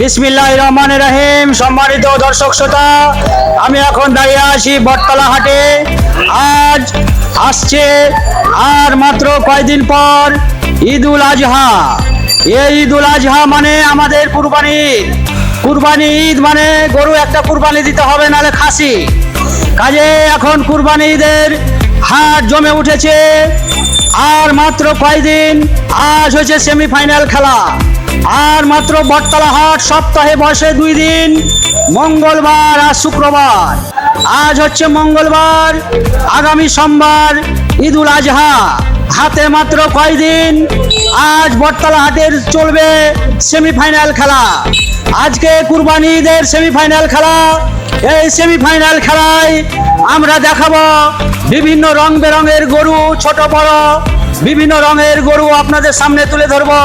বিসমিল্লাহ রহমান রহিম, সম্মানিত দর্শক শ্রোতা, আমি এখন দাঁড়িয়ে আছি বটতলা হাটে। আজ আসছে আর মাত্র কয়দিন পর ঈদ উল আজহা। এই উল আজহা মানে আমাদের কুরবানি। কুরবানি ঈদ মানে গরু একটা কুরবানি দিতে হবে নালে খাসি। কাজে এখন কুরবানি ঈদের হাট জমে উঠেছে। আর মাত্র কয়দিন? আজ হচ্ছে সেমিফাইনাল খেলা। আর মাত্র বটতলা হাট, সপ্তাহে বসে দুই দিন, মঙ্গলবার আর শুক্রবার। আজ হচ্ছে মঙ্গলবার, আগামী সোমবার, ঈদুল আজহা। হাতে মাত্র কয়দিন, আজ বটতলা হাটের চলবে সেমিফাইনাল খেলা। আজকে কুরবানি ঈদের সেমিফাইনাল খেলা। এই সেমিফাইনাল খেলায় আমরা দেখাবো বিভিন্ন রং বেরঙের গরু, ছোট বড়। বিভিন্ন রঙের গরু আপনাদের সামনে তুলে ধরবো।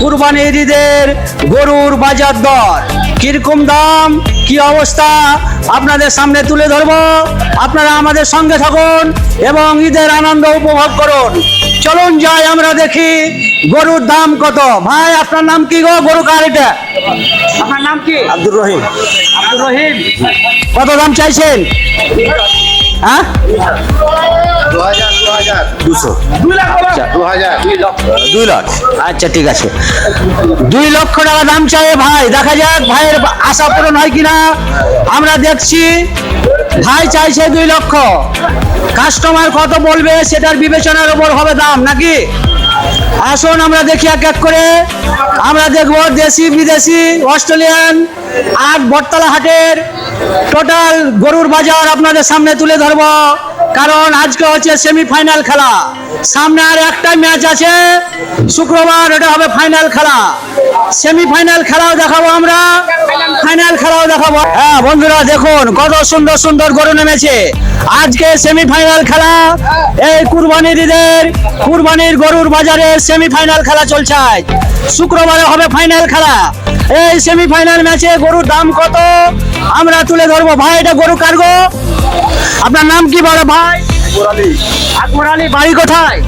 কুরবানির ঈদের গরুর বাজার দর। কীরকম দাম কি অবস্থা আপনাদের সামনে তুলে ধরবো। আপনারা আমাদের সঙ্গে থাকুন এবং ঈদের আনন্দ উপভোগ করুন। চলুন যাই আমরা দেখি গরুর দাম কত। ভাই আপনার নাম কি গো? গরু কার এটা? আপনার নাম কি? আব্দুর রহিম। আব্দুর রহিম। কত দাম চাইছেন? হ্যাঁ? দুশো। আচ্ছা দুই লাখ। আচ্ছা ঠিক আছে। দুই লক্ষ টাকা দাম চাই ভাই। দেখা যাক ভাইয়ের আশা পূরণ হয় কিনা। আমরা দেখছি ভাই চাইছে দুই লক্ষ। কাস্টমার কত বলবে সেটার বিবেচনার উপর হবে দাম নাকি? আসুন আমরা দেখি এক এক করে। আমরা দেখব দেশি বিদেশি অস্ট্রেলিয়ান আর বটতলা হাটের টোটাল গরুর বাজার আপনাদের সামনে তুলে ধরবো। কারণ আজকে হচ্ছে সেমিফাইনাল খেলা। সামনে আর একটা ম্যাচ আছে। শুক্রবার ওটা হবে ফাইনাল খেলা। সেমিফাইনাল খেলাও দেখাবো আমরা। ফাইনাল খেলাও দেখাবো। হ্যাঁ বন্ধুরা, দেখুন, কত সুন্দর সুন্দর গরু নেমেছে। আজকে সেমিফাইনাল খেলা। এই কুরবানির ঈদের কুরবানির গরুর বাজারে সেমিফাইনাল খেলা চলছে শুক্রবারে হবে ফাইনাল খেলা। এই সেমিফাইনাল ম্যাচে গরুর দাম কত? আমরা তুলে ধরবো। ভাই এটা গরু কারগো। আপনার নাম কি বলো ভাই? মুরালি আকবর আলী বাড়ি কোথায়?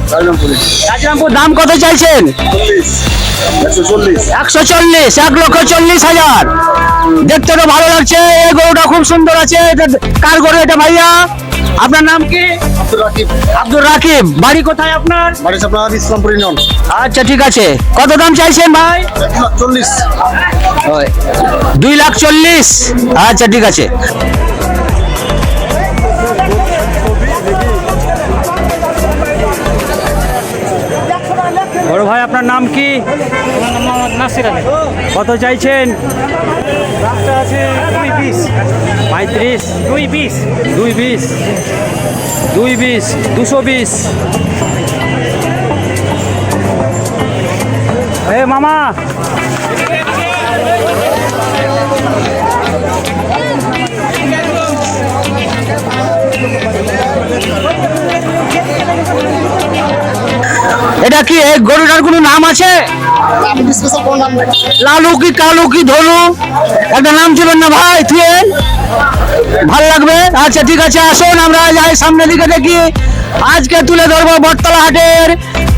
রাজরামপুর। দাম কত চাইছেন? একশো চল্লিশ। একশো চল্লিশ এক লক্ষ চল্লিশ হাজার। দেখতে তো ভালো লাগছে। এই গরুটা খুব সুন্দর আছে। এটা কার গরু এটা ভাইয়া। আপনার নাম কি? আব্দুল রাকিব। আব্দুল রাকিব। বাড়ি কোথায় আপনার? বাড়ি আপনার ইসলামপুর ইউনিয়ন। আচ্ছা ঠিক আছে। কত দাম চাইছেন ভাই? চল্লিশ। দুই লাখ চল্লিশ। আচ্ছা ঠিক আছে। ভাই আপনার নাম কি? নাসির আলী। কত চাইছেন? দামটা আছে দুই বিশ পঁয়ত্রিশ। দুই বিশ দুই বিশ দুই বিশ দুশো বিশ এ মামা। এটা কি, এই গরুটার কোনো নাম আছে? লালু কি কালু কি ধনু? একটা নাম ছিলেন না ভাই তুই ভালো লাগবে? আচ্ছা ঠিক আছে, আসুন আমরা যাই সামনের দিকে দেখি। আজকে তুলে ধরবো বটতলা হাটের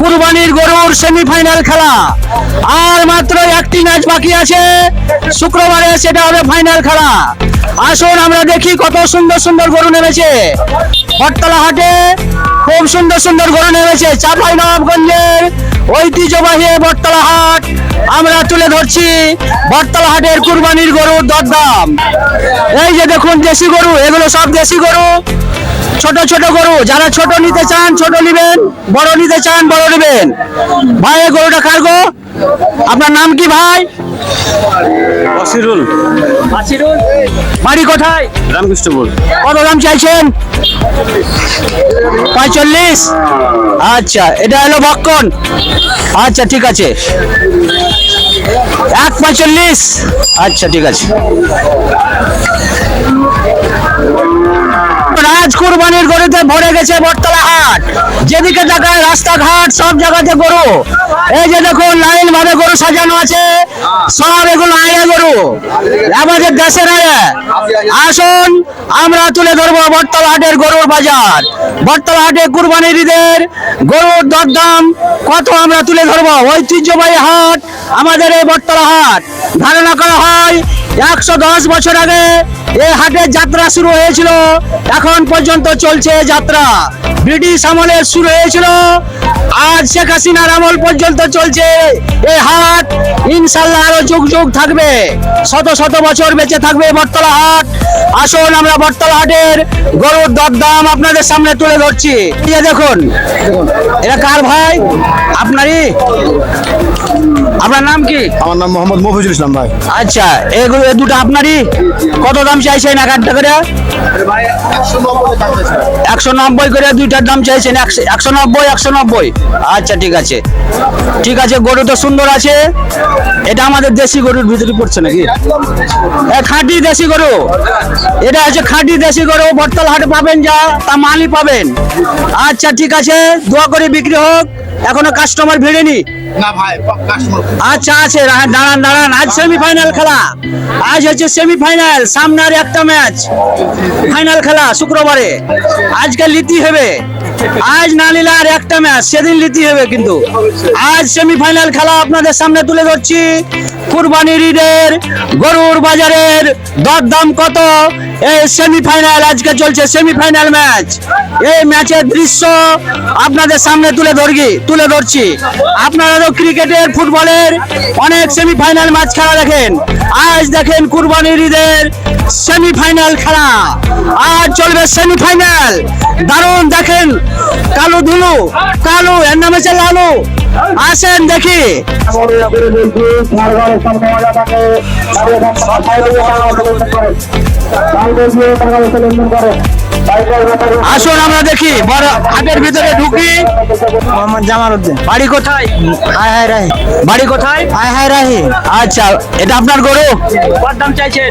কুরবানির গরুর সেমিফাইনাল খেলা। আর মাত্র একটি ম্যাচ বাকি আছে। শুক্রবারে সেটা হবে ফাইনাল খেলা। আসুন, আমরা দেখি কত সুন্দর সুন্দর গরু নেমেছে। বটতলা হাটে খুব সুন্দর সুন্দর গরু নেমেছে চাপাই নবাবগঞ্জের ঐতিহ্যবাহী বটতলা হাট। আমরা তুলে ধরছি বটতলা হাটের কুরবানির গরুর দরদাম। এই যে দেখুন, দেশি গরু, এগুলো সব দেশি গরু। ছোট ছোট গরু, যারা ছোট নিতে চান, ছোট নিবেন, বড় নিতে চান, বড় নিবেন। ভাই গরুটা কার গো? আপনার নাম কি ভাই? অসিরুল। অসিরুল। বাড়ি কোথায়? রামকৃষ্ণপুর কত দাম চাইছেন? পঁয়তাল্লিশ আচ্ছা এটা হলো ভক্ষণ আচ্ছা ঠিক আছে। এক পঁয়তাল্লিশ আচ্ছা ঠিক আছে। রাজ কুরবানির গরুতে ভরে গেছে বটতলা হাট। যেদিকে তাকায় রাস্তাঘাট, সব জায়গাতে গরু। এই যে দেখুন, লাইন ভাবে গরু সাজানো আছে। সব এগুলো আয়া গরু। আমাদের দেশের আয়া। আসুন, আমরা তুলে ধরবো বটতলা হাটের গরুর বাজার। বটতলা হাটে কুরবানির ঈদের গরুর দরদাম কত আমরা তুলে ধরবো? ঐতিহ্যবাহী হাট, আমাদের এই বটতলা হাট। ধারণা করা হয় একশো দশ বছর আগে এই হাটের যাত্রা শুরু হয়েছিল। এখন পর্যন্ত চলছে যাত্রা। ব্রিটিশ আমলে শুরু হয়েছিল। আজ শেখ হাসিনার আমল পর্যন্ত চলছে এই হাট। ইনশাল্লাহ আরও যুগ যুগ থাকবে। শত শত বছর বেঁচে থাকবে বটতলা হাট। আসুন আমরা বটতলা হাটের গরুর দরদাম আপনাদের সামনে তুলে ধরছি। এই দেখুন এটা কার ভাই? আপনারই? আপনার নাম কি? আমার নাম মোহাম্মদ মফিজুল ইসলাম ভাই। আচ্ছা এগুলো এ দুটো আপনারই? কত দাম চাইছেন? এক আটটা করে? একশো নব্বই করে দুইটার দাম চাইছেন। একশো নব্বই একশো নব্বই। আচ্ছা ঠিক আছে। ঠিক আছে, গরু তো সুন্দর আছে। এটা আমাদের দেশি গরুর ভিতরে পড়ছে নাকি? খাঁটি দেশি গরু। এটা আছে খাঁটি দেশি গরু। বটতল হাটে পাবেন যা, তা মালই পাবেন। আচ্ছা ঠিক আছে। দোয়া করে বিক্রি হোক। এখনও কাস্টমার ভিড়েনি? না ভাই আচ্ছা আছে দাঁড়ান দাঁড়ান আজ সেমিফাইনাল খেলা। আজ হচ্ছে সেমিফাইনাল সামনে আর একটা ম্যাচ ফাইনাল খেলা শুক্রবারে। আজকে লিতি হবে। আজ না নিলে আর একটা ম্যাচ সেদিন লিতি হবে কিন্তু। আজ সেমিফাইনাল খেলা আপনাদের সামনে তুলে ধরছি। কুরবানির ঈদের গরুর বাজারের দরদাম কত? এই সেমিফাইনাল আজকে চলছে সেমিফাইনাল ম্যাচ এই ম্যাচের দৃশ্য আপনাদের সামনে তুলে ধরি তুলে ধরছি। আপনারা তো ক্রিকেটের, ফুটবলের অনেক সেমিফাইনাল ম্যাচ খেলা দেখেন। আজ দেখেন কুরবানির ঈদের সেমিফাইনাল খেলা। আজ চলবে সেমিফাইনাল দারুণ দেখেন, কালু ধুলু, কালু, এর নাম হচ্ছে লালু। আসেন দেখি। আসুন আমরা দেখি। বড় হাটের ভিতরে ঢুকি। মোহাম্মদ জামাল উদ্দিন। বাড়ি কোথায়? হায় হায় রাহি। বাড়ি কোথায়? হায় হায় রাহি। আচ্ছা এটা আপনার গরু? কত দাম চাইছেন?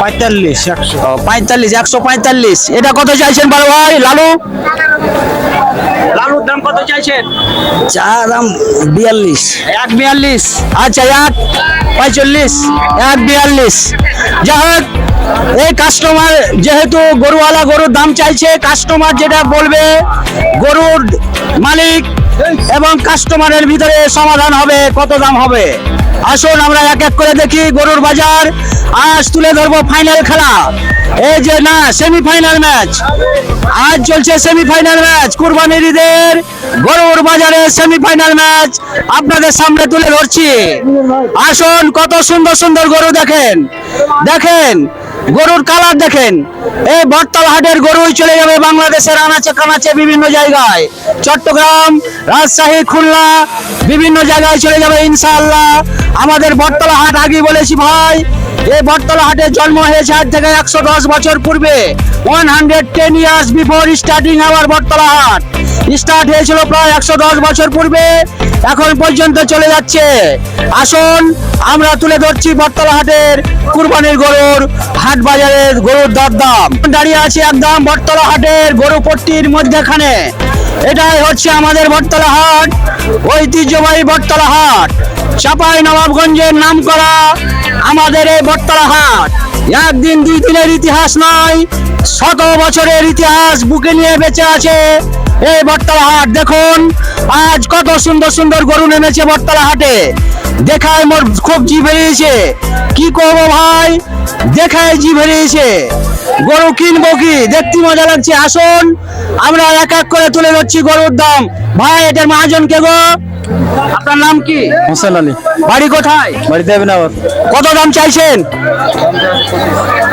পঁয়তাল্লিশ একশো। পঁয়তাল্লিশ একশো পঁয়তাল্লিশ। এটা কত চাইছেন বড় ভাই? লালু? লালুর দাম কত চাইছেন? চা দাম বিয়াল্লিশ। এক বিয়াল্লিশ। আচ্ছা এক পঁয়তাল্লিশ এক বিয়াল্লিশ। যাই হোক কাস্টমার যেহেতু গরুওয়ালা গরুর দাম চাইছে কাস্টমার যেটা বলবে, গরুর মালিক এবং কাস্টমারের ভিতরে সমাধান হবে, কত দাম হবে? আসুন আমরা এক এক করে দেখি গরুর বাজার। আজ তুলে ধরবো ফাইনাল খেলা। এই যে না সেমিফাইনাল ম্যাচ আজ চলছে সেমিফাইনাল ম্যাচ কুরবানির ঈদের গরুর বাজারে সেমিফাইনাল ম্যাচ আপনাদের সামনে তুলে ধরছি। আসুন, কত সুন্দর সুন্দর গরু দেখেন। দেখেন গরুর কালার দেখেন। এই বটতলা হাটের গরুই চলে যাবে বাংলাদেশের আনাচে কানাচে বিভিন্ন জায়গায়। চট্টগ্রাম, রাজশাহী, খুলনা, বিভিন্ন জায়গায় চলে যাবে ইনশাআল্লাহ। আমাদের বটতলা হাট আগে বলেছি ভাই, এই বটতলা হাটের জন্ম হয়েছে আজ থেকে একশো দশ বছর পূর্বে। One hundred ten years before starting our Battala Haat. Start হয়েছিল প্রায় একশো দশ বছর পূর্বে। এখন পর্যন্ত চলে যাচ্ছে। আসুন, আমরা তুলে ধরছি বটতলা হাটের কুরবানির গরুর হাট বাজারের গরুর দরদাম। দাঁড়িয়ে আছি একদম বটতলা হাটের গরু পট্টির মধ্যেখানে। এটাই হচ্ছে আমাদের বটতলা হাট ঐতিহ্যবাহী বটতলা হাট চাপাই নবাবগঞ্জের নাম করা আমাদের এই বটতলা হাট একদিন দুই দিনের ইতিহাস নয়, শত বছরের ইতিহাস বুকে নিয়ে বেঁচে আছে এই বটতলা হাট দেখুন, আজ কত সুন্দর সুন্দর গরু নেমেছে বটতলা হাটে দেখায় মোর খুব জি বেরিয়েছে কি করব ভাই? দেখায় জি বেরিয়েছে গরু কিনবো কি? দেখতে মজা লাগছে। আসুন, আমরা এক এক করে তুলে ধরছি গরুর দাম। ভাই এটার মহাজন কে গো? আপনার নাম কি? হোসেন আলী। বাড়ি কোথায়? বাড়ি অভিনবত কত দাম চাইছেন?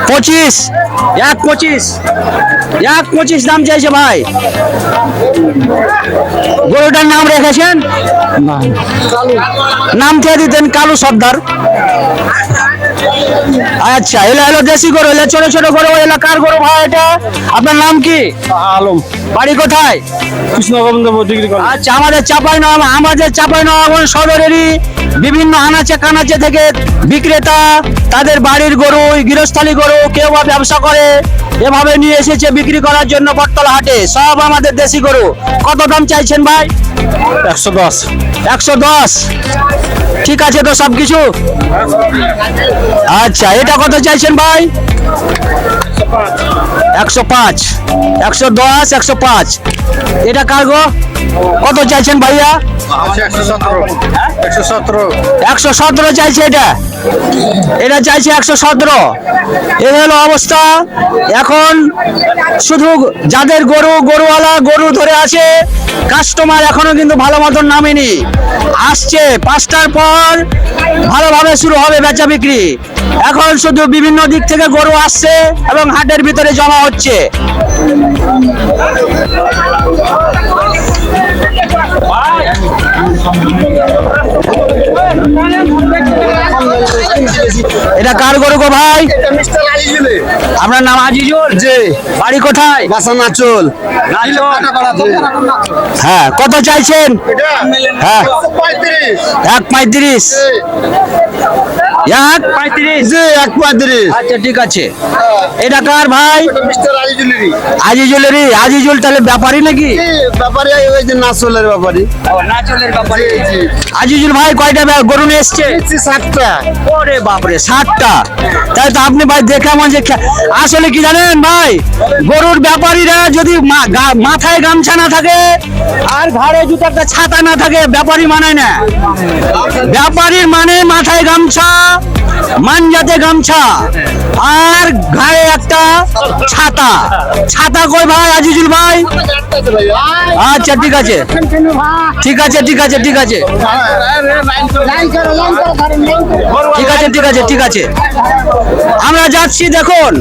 পঁচিশ। এক পঁচিশ। এক পঁচিশ দাম চাইছে ভাই। গরুটার নাম রেখেছেন? নাম। খেয়ে দিতেন কালু সর্দার। আচ্ছা এলা এলো দেশি গরু এলা ছোট ছোট গরু এলা কার গরু ভাই এটা? আপনার নাম কি? আলম। বাড়ি কোথায়? Degree college. আচ্ছা আমাদের চাপাই নাম আমাদের চাপাই নবাবগঞ্জ সদরেরই বিভিন্ন আনাচে কানাচে থেকে বিক্রেতা তাদের বাড়ির গরু গৃহস্থালী গরু কেউ বা ব্যবসা করে এভাবে নিয়ে এসেছে বিক্রি করার জন্য বটতলা হাটে সব আমাদের দেশি গরু। কত দাম চাইছেন ভাই? একশো দশ। একশো দশ। ঠিক আছে তো সব কিছু আচ্ছা এটা কত চাইছেন ভাই? একশো পাঁচ। একশো দশ, একশো পাঁচ। এটা কার গো? কত চাইছেন ভাইয়া? একশো সতেরো। চাইছে এটা? এটা চাইছে একশো সতেরো। এই হলো অবস্থা। এখন শুধু যাদের গরু গরুওয়ালা গরু ধরে আছে কাস্টমার এখনও কিন্তু ভালো মতন নামেনি। আসছে পাঁচটার পর ভালোভাবে শুরু হবে বেচা বিক্রি। এখন শুধু বিভিন্ন দিক থেকে গরু আসছে এবং হাটের ভিতরে জমা হচ্ছে। এটা কার গরু গো ভাই? আপনার নাম আজিজুল? জি। বাড়ি কোথায়? বাসা নাচল। হ্যাঁ কত চাইছেন? হ্যাঁ। এক পঁয়ত্রিশ। এক পঁয়ত্রিশ। জি এক পঁয়ত্রিশ। আচ্ছা ঠিক আছে। এটা কার ভাই? আজিজুলেরই আজিজুল তাহলে ব্যাপারী নাকি? ব্যাপারে ওই যে নাচলের ব্যাপারে। আজিজুল ভাই কয়টা গরু নিয়ে এসছে? সাতটা। ওরে বাপরে ষাটটা তাই তো আপনি ভাই দেখে মনে যে আসলে কি জানেন ভাই? গরুর ব্যাপারীরা যদি মাথায় গামছা না থাকে আর ঘাড়ে জুতো একটা ছাতা না থাকে ব্যাপারী মানায় না। ব্যাপারীর মানে মাথায় গামছা। মানজাতে গামছা আর ঘাড়ে একটা ছাতা। ছাতা কই ভাই, আজিজুল ভাই? আচ্ছা ঠিক আছে। ঠিক আছে ঠিক আছে ঠিক আছে। ঠিক আছে ঠিক আছে ঠিক আছে। আমরা যাচ্ছি, দেখুন।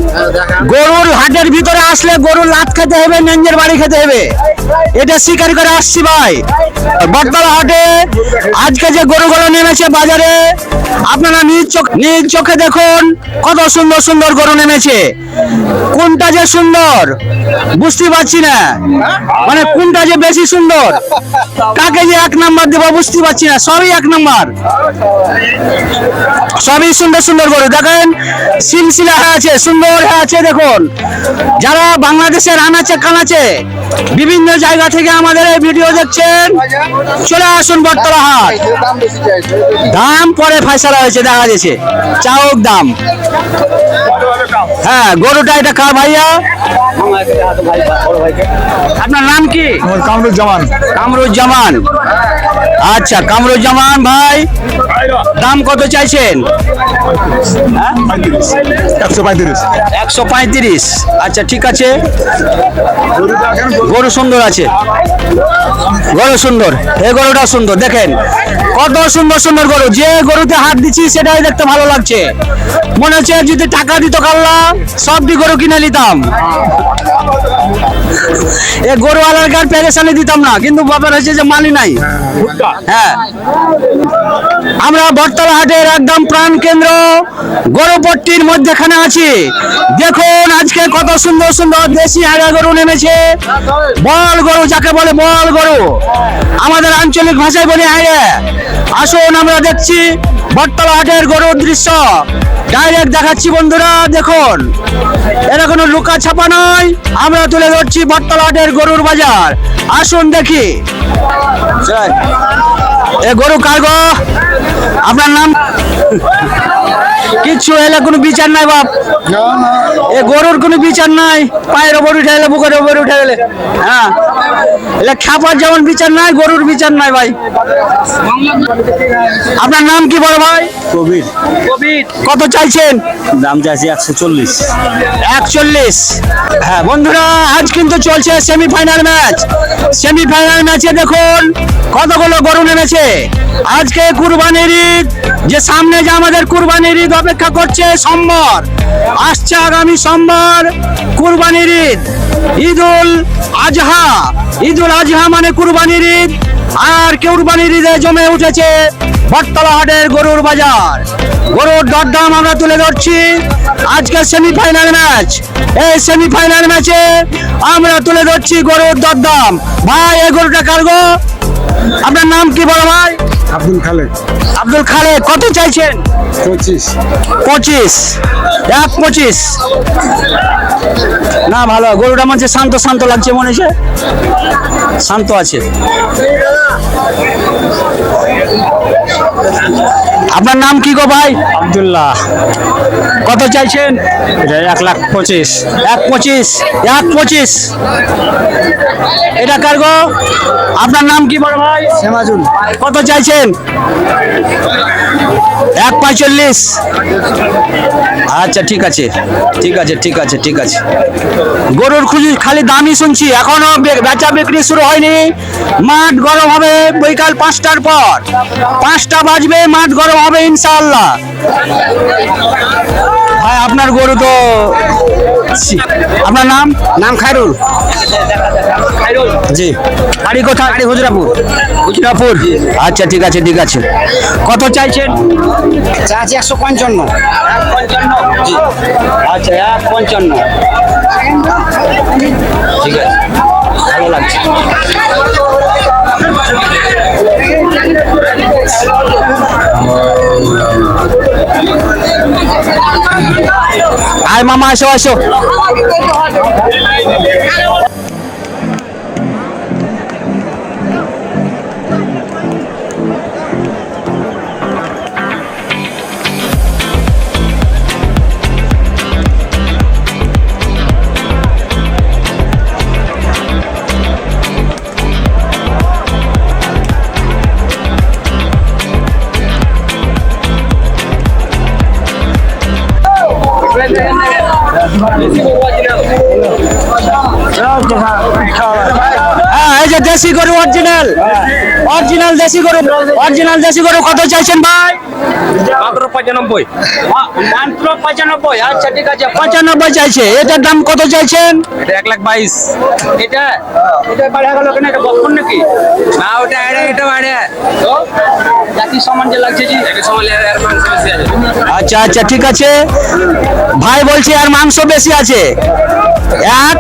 গরুর হাটের ভিতরে আসলে গরুর লাত খেতে হবে নেঞ্জের বাড়ি খেতে হবে। এটা স্বীকার করে আসছি ভাই। বটতলা হাটে আজকে যে গরু গরুগুলো নেমেছে বাজারে, আপনারা নিজ চোখ নিজ চোখে দেখুন কত সুন্দর সুন্দর গরু নেমেছে। কোনটা যে সুন্দর, বুঝতে পারছি না। মানে কোনটা যে বেশি সুন্দর, কাকে যে এক নাম্বার দেবো বুঝতে পারছি না, সবই এক নাম্বার। সবই সুন্দর সুন্দর গরু। দেখেন, সিলসিলা হয়ে আছে, সুন্দর হয়ে আছে, দেখুন। যারা বাংলাদেশের আনাচে কানাচে, বিভিন্ন জায়গা থেকে আমাদের এই ভিডিও দেখছেন। চলে আসুন বটতলা হাট দাম পরে ফাইসারা হয়েছে, দেখা যাচ্ছে। চাউক দাম। হ্যাঁ গরুটা এটা কার ভাইয়া? আপনার নাম কি? আমার কামরুজ্জামান। কামরুজ্জামান। আচ্ছা কামরুজ্জামান ভাই দাম কত চাইছেন? একশো পঁয়ত্রিশ। একশো পঁয়ত্রিশ। আচ্ছা ঠিক আছে। গরু সুন্দর আছে। গরু সুন্দর। এই গরুটা সুন্দর দেখেন। কত সুন্দর সুন্দর গরু। যে গরুতে হাত দিচ্ছি সেটাই দেখতে ভালো লাগছে। মনে হচ্ছে যদি টাকা দিত কাল্লা সবটি গরু কিনে নিতাম। এ গরু আলার গার পেরেশানি দিতাম না, কিন্তু ব্যাপার হচ্ছে যে মালি নাই। হ্যাঁ। আমরা বটতলা হাটের একদম প্রাণ কেন্দ্র, গরুপট্টির মধ্যেখানে আছি। দেখুন আজকে কত সুন্দর সুন্দর দেশি হাড়া গরু নেমেছে। বল গরু, যাকে বলে বল গরু। আমাদের আঞ্চলিক ভাষায় বলি হাড়ে। আসুন আমরা দেখছি বটতলা হাটের গরুর দৃশ্য। ডাইরেক্ট দেখাচ্ছি বন্ধুরা দেখুন। এটা কোনো লুকা ছাপা নয়। আমরা তুলে ধরছি বটতলা হাটের গরুর বাজার। আসুন দেখি। এ গরু কার গো? আপনার নাম? কিচ্ছু এলে কোনো বিচার নাই বাপ। এ গরুর কোনো বিচার নাই পায়ের ওপর উঠে এলে বুকের ওপর উঠে গেলে। হ্যাঁ। এলে খাবার যেমন বিচার নাই গরুর বিচার নাই ভাই। আপনার নাম কি বড় ভাই? কবির। কবির। কত চাইছেন? দাম চাইছি একশো চল্লিশ। একচল্লিশ। হ্যাঁ বন্ধুরা আজ কিন্তু চলছে সেমিফাইনাল ম্যাচ সেমিফাইনাল ম্যাচে দেখুন কতগুলো গরু নেমেছে। আজকে কুরবানির ঈদ যে সামনে যে আমাদের কুরবানির ঈদ অপেক্ষা করছে সোমবার। আসছে আগামী সোমবার কুরবানির ঈদ। ঈদুল আজহা। ঈদুল আজহা মানে কুরবানির ঈদ। আর কুরবানির ঈদে জমে উঠেছে বটতলা হাটের গরুর বাজার। গরুর দরদাম আমরা তুলে ধরছি। আজকের সেমিফাইনাল ম্যাচ। এই সেমিফাইনাল ম্যাচে আমরা তুলে ধরছি গরুর দরদাম। ভাই এই গরুটা কারগো আপনার নাম কি বলো ভাই? আব্দুল খালেক আব্দুল খালেক কত চাইছেন? পঁচিশ। পঁচিশ। এক পঁচিশ। না, ভালো। গরুটা মনে শান্ত শান্ত লাগছে, মনে হচ্ছে। শান্ত আছে। আপনার নাম কি গো ভাই? আবদুল্লাহ। কত চাইছেন? এটা এক লাখ পঁচিশ। এক পঁচিশ এক পঁচিশ। এটা কার গো? আপনার নাম কি বড় ভাই? শ্যামাজুল। কত চাইছেন? এক পঁয়তাল্লিশ আচ্ছা ঠিক আছে। ঠিক আছে ঠিক আছে ঠিক আছে। গরুর খুঁজি খালি দামই শুনছি। এখনও বে- বেচা বিক্রি শুরু হয়নি। মাঠ গরম হবে। বৈকাল পাঁচটার পর। পাঁচটা বাজবে মাঠ গরম হবে ইনশাআল্লাহ। ভাই আপনার গরু তো আপনার নাম? নাম খায়রুল। জি। বাড়ি কোথায়? বাড়ি হুজরাপুর হুজরাপুর আচ্ছা ঠিক আছে ঠিক আছে। কত চাইছেন? চাচ্ছি একশো পঞ্চান্ন পঞ্চান্ন। জি। আচ্ছা এক পঞ্চান্ন। ঠিক আছে ভালো লাগছে। আয় মামা আসো আসো অরিজিনাল অরিজিনাল দেশি গরু অরিজিনাল দেশি গরু কত চাইছেন ভাই? মাত্র পঁচানব্বই। মাত্র পঁচানব্বই আচ্ছা ঠিক আছে পঁচানব্বই চাইছে এটার দাম কত চাইছেন? এটা এক লাখ বাইশ। এটা? এটা বাড়া গেল কেন? এটা বক্ষণ নাকি? না ওটা এটা বাড়ে। আছে আচ্ছা আচ্ছা ঠিক আছে। ভাই বলছে আর মাংস বেশি আছে। এক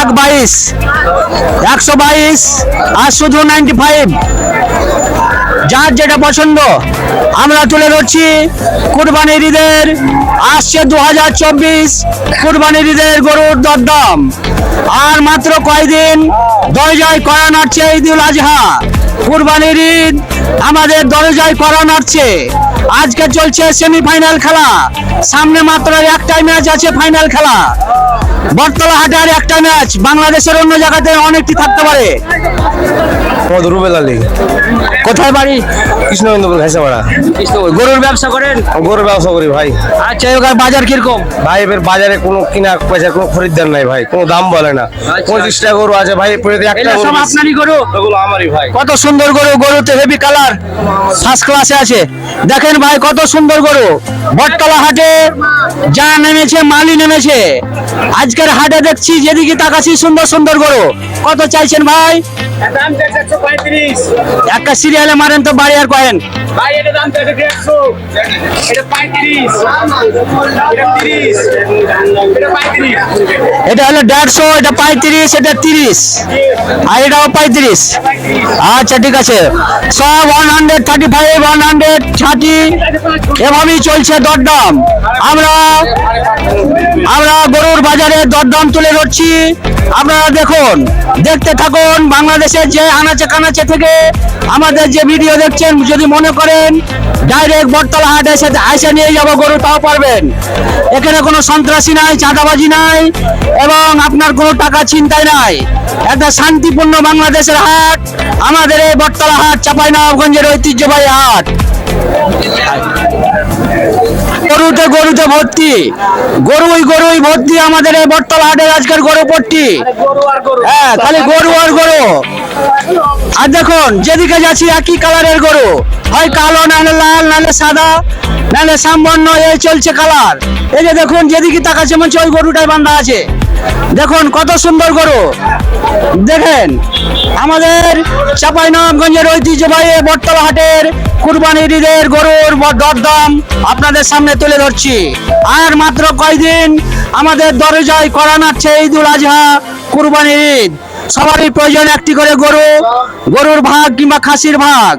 এক বাইশ। একশো বাইশ। আর শুধু নাইনটি ফাইভ যার যেটা পছন্দ, আমরা তুলে ধরছি কুরবানির ঈদের। আসছে দু হাজার চব্বিশ কুরবানির ঈদের গরুর দরদাম। আর মাত্র কয়দিন দরজায় করা নাড়ছে ঈদুল আজহা। কুরবানির ঈদ আমাদের দরজায় করা নাড়ছে আজকে চলছে সেমিফাইনাল খেলা। সামনে মাত্র একটাই ম্যাচ আছে ফাইনাল খেলা। বটতলা হাটের একটা ম্যাচ বাংলাদেশের অন্য জায়গাতে অনেকটি থাকতে পারে। রুবেল আলী। কোথায় বাড়ি? কৃষ্ণগঞ্জপুর ঘাসাপাড়া গরুর ব্যবসা করেন? গরু ব্যবসা করি ভাই। আচ্ছা এবার বাজার কীরকম? ভাই এবার বাজারে কোনো কিনা পয়সা কোনো খরিদ্দার নাই ভাই কোনো দাম বলে না। পঁচিশটা গরু আছে ভাই একটা সব আপনারই গরু? ওগুলো আমারই ভাই। কত সুন্দর গরু গরুতে হেভি কালার ফার্স্ট ক্লাসে আছে। দেখেন ভাই কত সুন্দর গরু। বটতলা হাটে যা নেমেছে মালি নেমেছে। আজকের হাটে দেখছি যেদিকে তাকাচ্ছি সুন্দর সুন্দর গরু। কত চাইছেন ভাই? একটা সিরিয়ালে মারেন তো বাড়ি আর কয়েন। ভাই এটা দাম চাইছে দেড়শো। এটা পঁয়ত্রিশ। এটা তিরিশ। এটা পঁয়ত্রিশ। এটা হলো দেড়শো এটা পঁয়ত্রিশ এটা তিরিশ। আর এটাও পঁয়ত্রিশ। আচ্ছা ঠিক আছে। সব one hundred thirty five one hundred thirty এভাবেই চলছে দরদাম। আমরা আমরা গরুর বাজারে দরদাম তুলে ধরছি। আপনারা দেখুন দেখতে থাকুন বাংলাদেশের যে আনাচে কানাচে থেকে আমাদের যে ভিডিও দেখছেন, যদি মনে করেন ডাইরেক্ট বটতলা হাটে সাথে আইসে নিয়ে যাব, গরু তাও পারবেন। এখানে কোনো সন্ত্রাসী নাই, চাঁদাবাজি নাই, এবং আপনার কোনো টাকা চিন্তাই নাই। একটা শান্তিপূর্ণ বাংলাদেশের হাট, আমাদের এই বটতলা হাট চাপাই নবাবগঞ্জের ঐতিহ্যবাহী হাট। গরুতে গরুতে ভর্তি। গরুই গরুই ভর্তি আমাদের এই বটতল হাটের আজকের গরু পট্টি। হ্যাঁ খালি গরু আর গরু। আর দেখুন, যেদিকে যাচ্ছি একই কালারের গরু। হয় কালো নালে লাল নালে সাদা নালে সাম্বন্ন এই চলছে কালার। এই যে দেখুন, যেদিকে তাকাচ্ছে মনে হচ্ছে ওই গরুটাই বান্ধা আছে। দেখুন কত সুন্দর গরু। দেখেন, আমাদের চাঁপাইনবাবগঞ্জের ঐতিহ্যবাহী বটতলা হাটের কুরবানির ঈদের গরুর দরদাম আপনাদের সামনে তুলে ধরছি। আর মাত্র কয়দিন আমাদের দরজায় করা নাচ্ছে ঈদুল আজহা কুরবানির ঈদ। সবারই প্রয়োজন একটি করে গরু, গরুর ভাগ কিংবা খাসির ভাগ।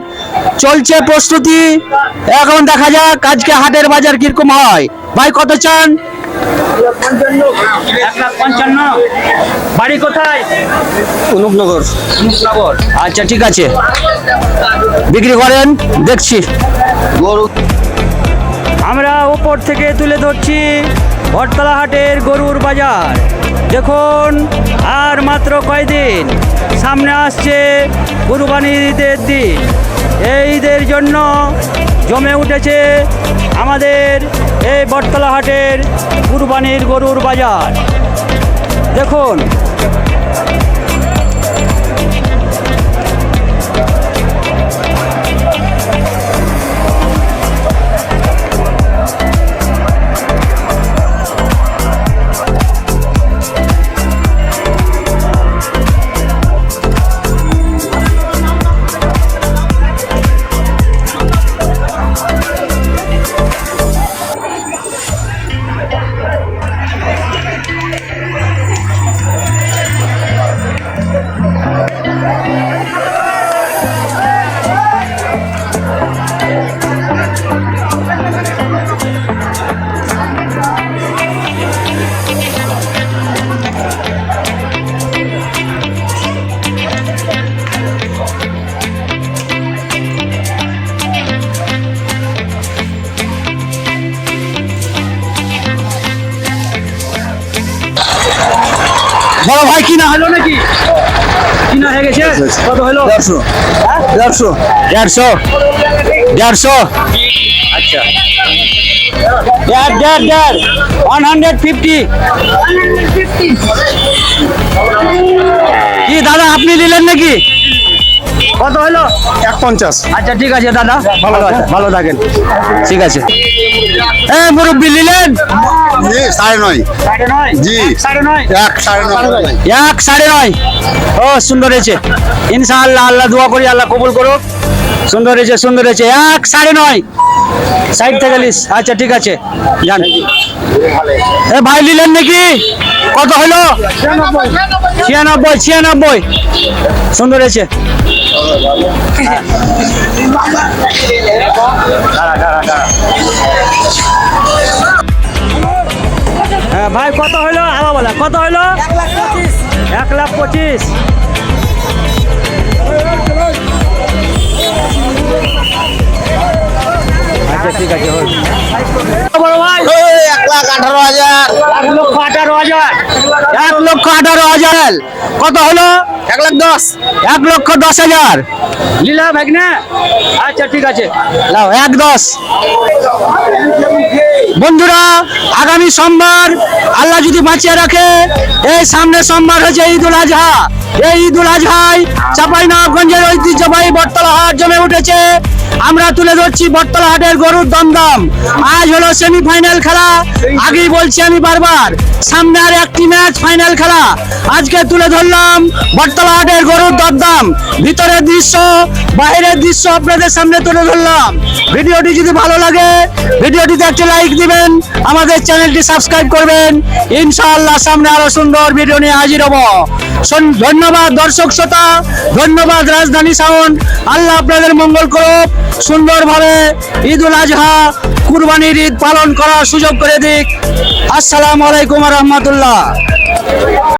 চলছে প্রস্তুতি। এখন দেখা যাক আজকে হাটের বাজার কীরকম হয়। ভাই, কত চান? এক লাখ পঞ্চান্ন। বাড়ি কোথায়? অনুপনগর। মুক্তাগর আচ্ছা ঠিক আছে। বিক্রি করেন দেখছি। গরু। আমরা উপর থেকে তুলে ধরছি বটতলা হাটের গরুর বাজার। দেখুন আর মাত্র কয়দিন? সামনে আসছে কুরবানির ঈদের দিন। এই ঈদের জন্য জমে উঠেছে আমাদের এই বটতলা হাটের কুরবানির গরুর বাজার। দেখুন দেড়শো। দেড়শো। দেড়শো। দেড়শো। আচ্ছা। দেড় দেড় দেড়। ওয়ান হান্ড্রেড ফিফটি কি দাদা আপনি নিলেন নাকি? কত হলো? এক পঞ্চাশ আচ্ছা ঠিক আছে দাদা। ভালো ভালো থাকেন। ঠিক আছে। হ্যাঁ মুরব্বী নিলেন? জি সাড়ে নয়। জি। সাড়ে নয়? এক সাড়ে নয়। এক সাড়ে নয়। ও সুন্দর হয়েছে। ইনশাআল্লাহ আল্লাহ দোয়া করি আল্লাহ কবুল করুক। সুন্দর হয়েছে সুন্দর হয়েছে। এক সাড়ে নয়। সাইড থেকে লিস আচ্ছা ঠিক আছে। যান। এ ভাই নিলেন নাকি? কত হলো? ছিয়ানব্বই ছিয়ানব্বই। সুন্দর হয়েছে। দাঁড়া দাঁড়া দাঁড়া। হ্যাঁ ভাই কত হলো আবার বলা কত হলো এক লাখ পঁচিশ। আচ্ছা ঠিক আছে হল। বড় ভাই? এক লাখ আঠারো হাজার। এক লক্ষ আঠারো হাজার। এক লক্ষ আঠারো হাজার। কত হলো? এক লাখ দশ। এক লক্ষ দশ হাজার। লীলা ভাগনা আচ্ছা ঠিক আছে। লাও এক দশ। বন্ধুরা, আগামী সোমবার আল্লাহ যদি বাঁচিয়ে রাখে, এই সামনে সোমবার হচ্ছে ঈদুল আজহা। এই ঈদ ঈদুল আজহায় চাঁপাইনবাবগঞ্জের ঐতিহ্যবাহী বটতলা হাট জমে উঠেছে। আমরা তুলে ধরছি বটতলা হাটের গরুর দমদম। আজ হলো সেমিফাইনাল খেলা। আগেই বলছি আমি বারবার, সামনে আর একটি ম্যাচ ফাইনাল খেলা। আজকে তুলে ধরলাম বটতলা হাটের গরুর দরদাম ভিতরের দৃশ্য, বাইরের দৃশ্য আপনাদের সামনে তুলে ধরলাম। ভিডিওটি যদি ভালো লাগে, ভিডিওটিতে একটি লাইক দিবেন, আমাদের চ্যানেলটি সাবস্ক্রাইব করবেন। ইনশাআল্লাহ সামনে আরও সুন্দর ভিডিও নিয়ে হাজির হব। ধন্যবাদ দর্শক শ্রোতা, ধন্যবাদ রাজধানী সাউন্ড আল্লাহ আপনাদের মঙ্গল করুক। সুন্দরভাবে ঈদ উল আজহা কুরবানির ঈদ পালন করার সুযোগ করে দিক। আসসালামু আলাইকুম রহমতুল্লাহ।